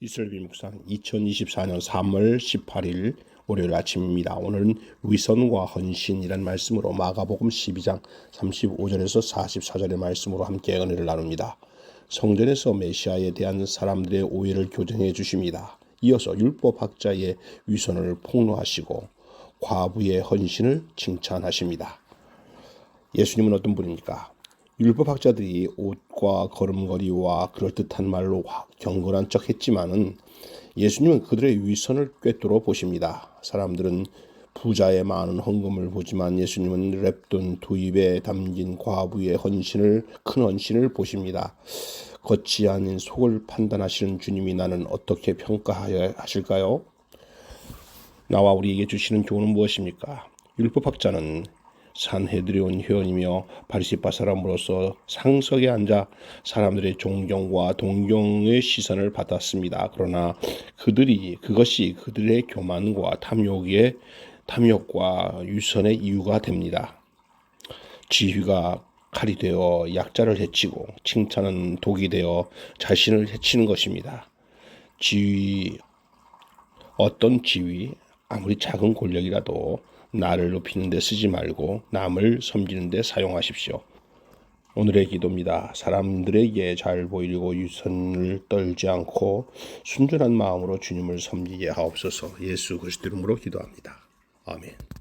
이슬비 묵상 2024년 3월 18일 월요일 아침입니다. 오늘은 위선과 헌신이란 말씀으로 마가복음 12장 35절에서 44절의 말씀으로 함께 은혜를 나눕니다. 성전에서 메시아에 대한 사람들의 오해를 교정해 주십니다. 이어서 율법학자의 위선을 폭로하시고 과부의 헌신을 칭찬하십니다. 예수님은 어떤 분입니까? 율법학자들이 옷과 걸음걸이와 그럴듯한 말로 경건한 척 했지만은 예수님은 그들의 위선을 꿰뚫어 보십니다. 사람들은 부자의 많은 헌금을 보지만 예수님은 랩돈 두 입에 담긴 과부의 헌신을 큰 헌신을 보십니다. 겉이 아닌 속을 판단하시는 주님이 나는 어떻게 평가하여 하실까요? 나와 우리에게 주시는 교훈은 무엇입니까? 율법학자는 산헤드리온 회원이며 바리시파 사람으로서 상석에 앉아 사람들의 존경과 동경의 시선을 받았습니다. 그러나 그들이 그것이 그들의 교만과 탐욕의 탐욕과 유선의 이유가 됩니다. 지휘가 칼이 되어 약자를 해치고 칭찬은 독이 되어 자신을 해치는 것입니다. 지휘 어떤 지위 아무리 작은 권력이라도 나를 높이는 데 쓰지 말고 남을 섬기는 데 사용하십시오. 오늘의 기도입니다. 사람들에게 잘 보이려고 유선을 떨지 않고 순전한 마음으로 주님을 섬기게 하옵소서. 예수 그리스도 이름으로 기도합니다. 아멘.